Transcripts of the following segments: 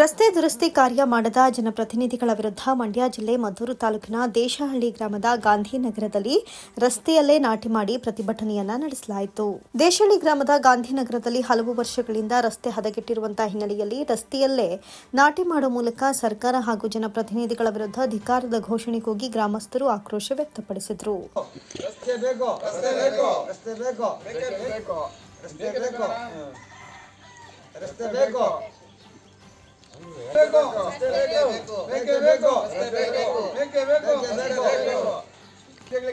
ರಸ್ತೆ ದುರಸ್ತಿ ಕಾರ್ಯ ಮಾಡದ ಜನಪ್ರತಿನಿಧಿಗಳ ವಿರುದ್ಧ ಮಂಡ್ಯ ಜಿಲ್ಲೆ ಮದ್ದೂರು ತಾಲೂಕಿನ ದೇಶಹಳ್ಳಿ ಗ್ರಾಮದ ಗಾಂಧಿನಗರದಲ್ಲಿ ರಸ್ತೆಯಲ್ಲೇ ನಾಟಿ ಮಾಡಿ ಪ್ರತಿಭಟನೆಯನ್ನ ನಡೆಸಲಾಯಿತು. ದೇಶಹಳ್ಳಿ ಗ್ರಾಮದ ಗಾಂಧಿನಗರದಲ್ಲಿ ಹಲವು ವರ್ಷಗಳಿಂದ ರಸ್ತೆ ಹದಗೆಟ್ಟಿರುವಂತಹ ಹಿನ್ನೆಲೆಯಲ್ಲಿ ರಸ್ತೆಯಲ್ಲೇ ನಾಟಿ ಮಾಡುವ ಮೂಲಕ ಸರ್ಕಾರ ಹಾಗೂ ಜನಪ್ರತಿನಿಧಿಗಳ ವಿರುದ್ಧ ಧಿಕಾರದ ಘೋಷಣೆ ಕೂಗಿ ಗ್ರಾಮಸ್ಥರು ಆಕ್ರೋಶ ವ್ಯಕ್ತಪಡಿಸಿದರು. ರಸ್ತೆ ಬೇಕು. ಬೇಕು ಬೇಕು ಬೇಕೇ ಬೇಕು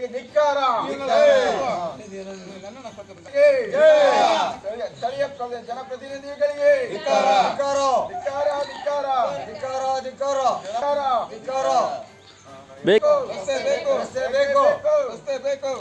ಧಿಕ್ಕಾರ ಸ್ಥಳೀಯ- ಜನಪ್ರತಿನಿಧಿಗಳಿಗೆ ಧಿಕ್ಕಾರ ಧಿಕ್ಕಾರ ಧಿಕ್ಕಾರ ಧಿಕ್ಕಾರ ಧಿಕ್ಕಾರ ಧಿಕ್ಕಾರ ಬೇಕು ರಸ್ತೆ ಬೇಕು ರಸ್ತೆ ಬೇಕು ರಸ್ತೆ ಬೇಕು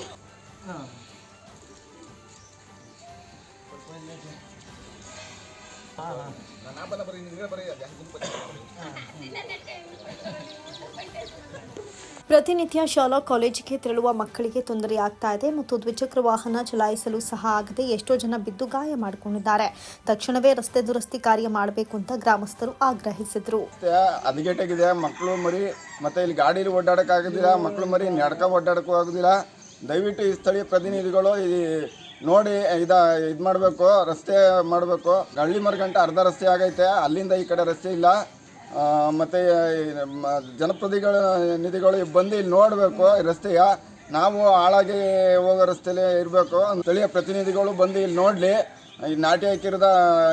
ಪ್ರತಿನಿತ್ಯ ಶಾಲಾ ಕಾಲೇಜಿಗೆ ತೆರಳುವ ಮಕ್ಕಳಿಗೆ ತೊಂದರೆ ಆಗ್ತಾ ಇದೆ ಮತ್ತು ದ್ವಿಚಕ್ರ ವಾಹನ ಚಲಾಯಿಸಲು ಸಹ ಆಗದೆ ಎಷ್ಟೋ ಜನ ಬಿದ್ದು ಗಾಯ ಮಾಡಿಕೊಂಡಿದ್ದಾರೆ. ತಕ್ಷಣವೇ ರಸ್ತೆ ದುರಸ್ತಿ ಕಾರ್ಯ ಮಾಡಬೇಕು ಅಂತ ಗ್ರಾಮಸ್ಥರು ಆಗ್ರಹಿಸಿದರು. ಮತ್ತೆ ಹದಗೆಟ್ಟಾಗಿದೆ ಮಕ್ಕಳು ಮರಿ ಮತ್ತೆ ಇಲ್ಲಿ ಗಾಡಿಲಿ ಓಡಾಡೋಕ್ಕಾಗೋದಿಲ್ಲ ಮಕ್ಕಳು ಮರಿ ನಡ್ಕ ಓಡಾಡೋಕ್ಕೂ ಆಗೋದಿಲ್ಲ. ದಯವಿಟ್ಟು ಈ ಸ್ಥಳೀಯ ಪ್ರತಿನಿಧಿಗಳು ಈ ನೋಡಿ, ಇದ, ಇದು ಮಾಡಬೇಕು, ರಸ್ತೆ ಮಾಡಬೇಕು. ಹಳ್ಳಿ ಮರಗಂಟ ಅರ್ಧ ರಸ್ತೆ ಆಗೈತೆ, ಅಲ್ಲಿಂದ ಈ ಕಡೆ ರಸ್ತೆ ಇಲ್ಲ. ಮತ್ತೆ ಜನಪ್ರತಿಗಳ, ನಿಧಿಗಳು ಬಂದು ಇಲ್ಲಿ ನೋಡಬೇಕು ರಸ್ತೆಯ. ನಾವು ಹಾಳಾಗಿ ಹೋಗೋ ರಸ್ತೆಲೇ ಇರಬೇಕು. ಸ್ಥಳೀಯ ಪ್ರತಿನಿಧಿಗಳು ಬಂದು ಇಲ್ಲಿ ನೋಡಲಿ. ಈ ನಾಟಿ ಹಾಕಿರೋದ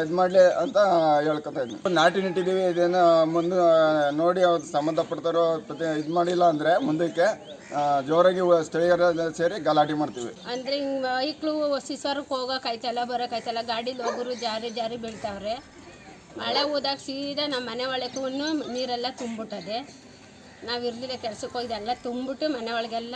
ಇದು ಮಾಡಲಿ ಅಂತ ಹೇಳ್ಕೊತಾ ಇದ್ದೀನಿ ನಾಟಿ ನೆಟ್ಟಿದ್ದೀವಿ ಇದೇನು ಮುಂದೆ ನೋಡಿ ಅವ್ರು ಸಂಬಂಧಪಡ್ತಾರೋ ಪ್ರತಿ ಇದು ಮಾಡಿಲ್ಲ ಅಂದರೆ ಮುಂದಕ್ಕೆ ಜೋರಾಗಿ ಸ್ಥಳೀಯರ ಸೇರಿ ಗಲಾಟೆ ಮಾಡ್ತೀವಿ. ಅಂದ್ರೆ ಹಿಂಗ್ ಮೈಕ್ಳು ಸಿಸರ್ಕ್ ಹೋಗಕ್ಕಾಯ್ತಲ್ಲ ಆಯ್ತಲ್ಲ ಗಾಡೀಲಿ ಹೋಗೋರು ಜಾರಿ ಜಾರಿ ಬೀಳ್ತಾವ್ರೆ. ಮಳೆ ಹೋದಾಗ ಸೀದಾ ನಮ್ಮ ಮನೆ ಒಳಗೂ ನೀರೆಲ್ಲ ತುಂಬಿಟ್ಟದೆ ನಾವು ಇರ್ಲಿಲ್ಲ ಕೆಲ್ಸಕ್ಕೆ ಹೋಗಿದ್ದೆಲ್ಲ ತುಂಬಿಟ್ಟು ಮನೆ ಒಳಗೆಲ್ಲ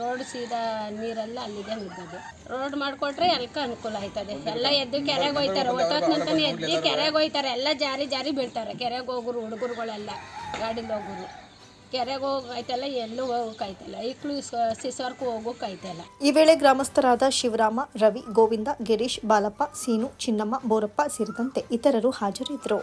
ರೋಡ್ ಸೀದಾ ನೀರೆಲ್ಲ ಅಲ್ಲಿದೆ ನುಗ್ಗದು ರೋಡ್ ಮಾಡಿಕೊಟ್ರೆ ಎಲ್ಕ ಅನುಕೂಲ ಆಯ್ತದೆ. ಎಲ್ಲ ಎದ್ದು ಕೆರೆಗೆ ಹೋಯ್ತಾರೆ. ಒಟ್ಟೊತ್ತಿನಂತಾನೆ ಎದ್ದು ಕೆರೆಗೆ ಹೋಯ್ತಾರೆ. ಎಲ್ಲ ಜಾರಿ ಜಾರಿ ಬೀಳ್ತಾರೆ. ಕೆರೆಗೆ ಹೋಗೋರು, ಹುಡುಗರುಗಳೆಲ್ಲ ಗಾಡಿಲಿ ಹೋಗೋರು. ಕೆರೆಗೆ ಹೋಗೈತಲ್ಲ ಎಲ್ಲೂ ಹೋಗಕ್ಕಾಯ್ತಲ್ಲ ಈಕ್ಳು ಸಿಸರ್ಕು ಹೋಗೋಕ್ಕಾಯ್ತಲ್ಲ ಈ ವೇಳೆ ಗ್ರಾಮಸ್ಥರಾದ ಶಿವರಾಮ, ರವಿ, ಗೋವಿಂದ, ಗಿರೀಶ್, ಬಾಲಪ್ಪ, ಸೀನು, ಚಿನ್ನಮ್ಮ, ಬೋರಪ್ಪ ಸೇರಿದಂತೆ ಇತರರು ಹಾಜರಿದ್ದರು.